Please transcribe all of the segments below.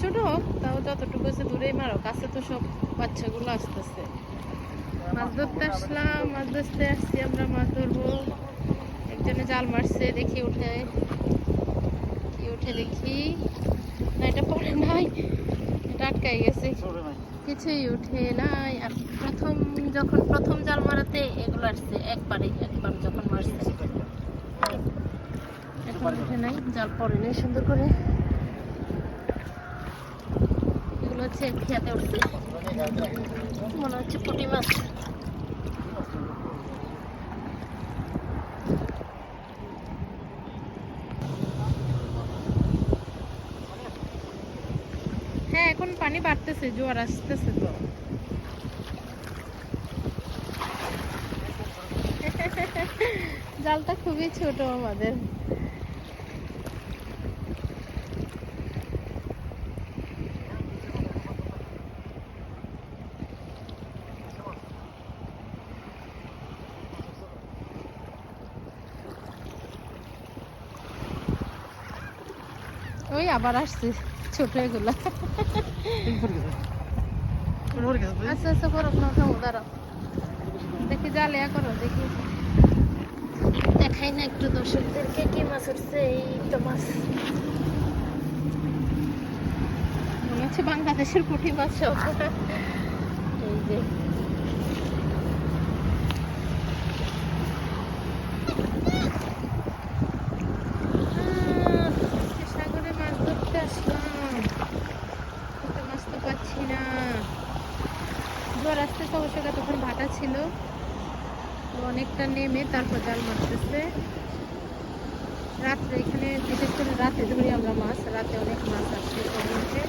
ছোট তাও যতটুকু আছে দূরেই মারো কাছে তো সব বাচ্চাগুলো আসতেছে। মাছ ধরতে আসলাম, মাছ ধরতে আসছি, আমরা মাছ ধরবো। একজনে জাল মারছে, দেখি উঠে। কি উঠে দেখি। না, এটা পড়ে নাই, এটা আটকাই গেছে। কিছুই উঠে নাই। আর প্রথম, যখন প্রথম জাল মারাতে এগুলো আসছে, একবারে একবার যখন মারছে। উঠে নাই জাল পড়ে নাই সুন্দর করে। এগুলো হচ্ছে খেয়াতে উঠছে। মনে হচ্ছে পুঁটি মাছ। হ্যাঁ এখন পানি বাড়তেছে জোয়ার আসতেছে তো। জালটা খুবই ছোট আমাদের। ওই আবার আসছে ছোট এগুলা। আচ্ছা আচ্ছা করো না থামো দাঁড়াও। দেখি জালিয়া করো দেখি। দেখাই না একটু দর্শকদেরকে কি মাছ উঠছে এই তো মাছ। মনে হচ্ছে বাংলাদেশের পুঁটি মাছ। সব এই যে আহ, আজকে সাগরে মাছ ধরতে আসলাম কিন্তু মাছ তো পাচ্ছি না। জোয়ার আসতেছে অবশ্য তখন ভাটা ছিল। অনেকটা নেমে তারপর জাল মারতেছে। রাত্রে এখানে, বিশেষ করে রাতে ধরি আমরা মাছ, রাতে অনেক মাছ আসে সমুদ্রে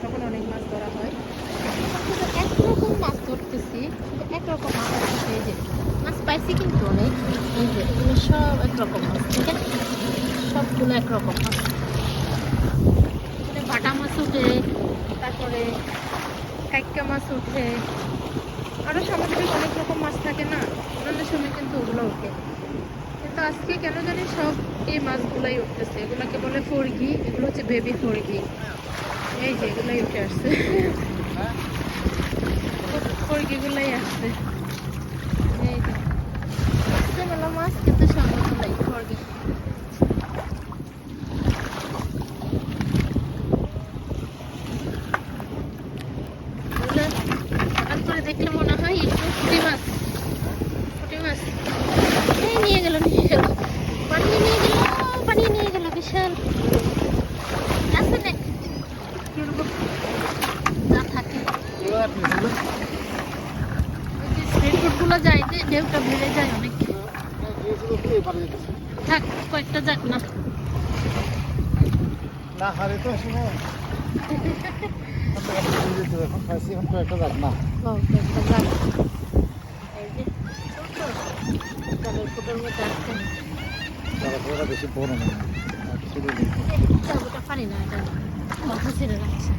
তখন অনেক মাছ ধরা হয়। একরকম মাছ ধরতেছি শুধু একরকম মাছ আসছে এই যে, মাছ পাইছি কিন্তু অনেক। এই যে সব একরকম মাছ, ঠিক আছে? সবগুলো একরকম মাছ এখানে বাটা মাছ উঠে তারপরে কাইকা মাছ উঠে। আরও সামুদ্রিক অনেক রকম মাছ থাকে না? অন্যান্য সময় কিন্তু ওগুলো ওঠে। কিন্তু আজকে কেন জানি সব এই মাছগুলাই উঠতেছে। এগুলোকে বলে ফরগি এগুলো হচ্ছে বেবি ফরগি এই যে এগুলাই উঠে আসছে। ফরগিগুলাই আসছে। এই যে। মেলা মাছ, কিন্তু সবগুলাই ফরগি এগুলো হঠাৎ করে দেখলে মনে হয় একটু পুঁটি মাছ। পুঁটি মাছ। এই নিয়ে গেল নিয়ে গেল পানিয়ে নিয়ে গেল, পানিয়ে নিয়ে গেল বিশাল। আছে কীরকম যা থাকে। স্ট্রিট ফুডগুলো যায় যে, ঢেউটা বেড়ে যায় অনেক। থাক, কয়েকটা যাক না। না হারে তো শুনো এখন খাইছি এখন তো একটা যাক না বেশি বড় না পারি না এটা মাথা ছেড়ে রাখছে